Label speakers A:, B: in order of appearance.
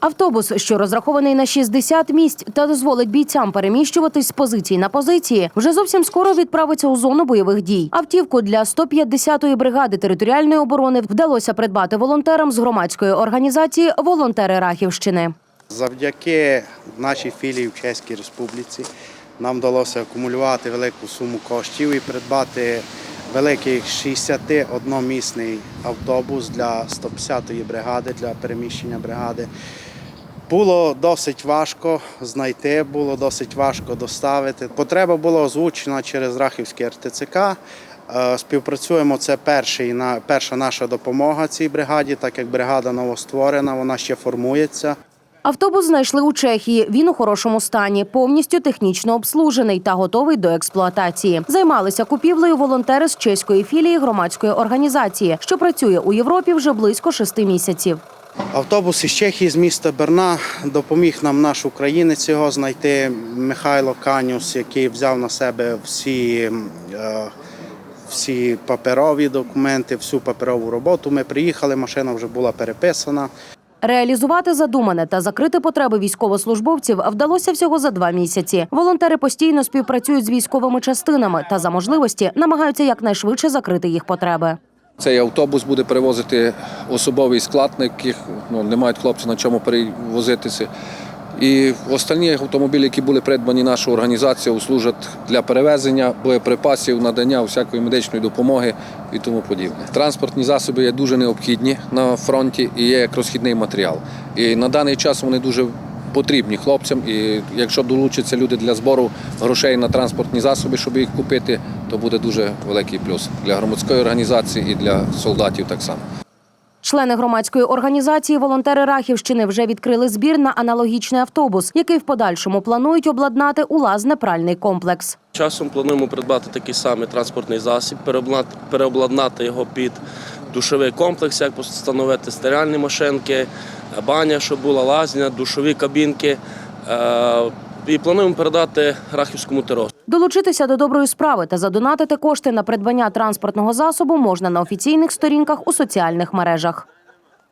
A: Автобус, що розрахований на 60 місць та дозволить бійцям переміщуватись з позиції на позиції, вже зовсім скоро відправиться у зону бойових дій. Автівку для 150-ї бригади територіальної оборони вдалося придбати волонтерам з громадської організації Волонтери Рахівщини.
B: Завдяки нашій філії в Чеській Республіці нам вдалося акумулювати велику суму коштів і придбати великий 61-місний автобус для 150-ї бригади, для переміщення бригади. Було досить важко знайти, було досить важко доставити. Потреба була озвучена через Рахівський РТЦК. Е, Співпрацюємо. Це перший, перша наша допомога цій бригаді, так як бригада новостворена, вона ще формується.
A: Автобус знайшли у Чехії. Він у хорошому стані, повністю технічно обслужений та готовий до експлуатації. Займалися купівлею волонтери з чеської філії громадської організації, що працює у Європі вже близько шести місяців.
B: Автобус із Чехії з міста Берна допоміг нам наш українець його знайти Михайло Канюс, який взяв на себе всі, е, всі паперові документи, всю паперову роботу. Ми приїхали, машина вже була переписана.
A: Реалізувати задумане та закрити потреби військовослужбовців вдалося всього за два місяці. Волонтери постійно співпрацюють з військовими частинами та за можливості намагаються якнайшвидше закрити їх потреби.
C: Цей автобус буде перевозити особовий склад, на яких ну, не мають хлопці на чому перевозитися. І останні автомобілі, які були придбані нашою організацією, служать для перевезення боєприпасів, надання всякої медичної допомоги і тому подібне. Транспортні засоби є дуже необхідні на фронті і є як розхідний матеріал. І на даний час вони дуже потрібні хлопцям. І якщо долучаться люди для збору грошей на транспортні засоби, щоб їх купити, то буде дуже великий плюс для громадської організації і для солдатів так само.
A: Члени громадської організації Волонтери Рахівщини вже відкрили збір на аналогічний автобус, який в подальшому планують обладнати у лазне-пральний комплекс.
D: Часом плануємо придбати такий самий транспортний засіб, переобладнати- його під душовий комплекс, як встановити стиральні машинки, баня, щоб була лазня, душові кабінки. І плануємо передати Рахівському ТРО.
A: Долучитися до доброї справи та задонатити кошти на придбання транспортного засобу можна на офіційних сторінках у соціальних мережах.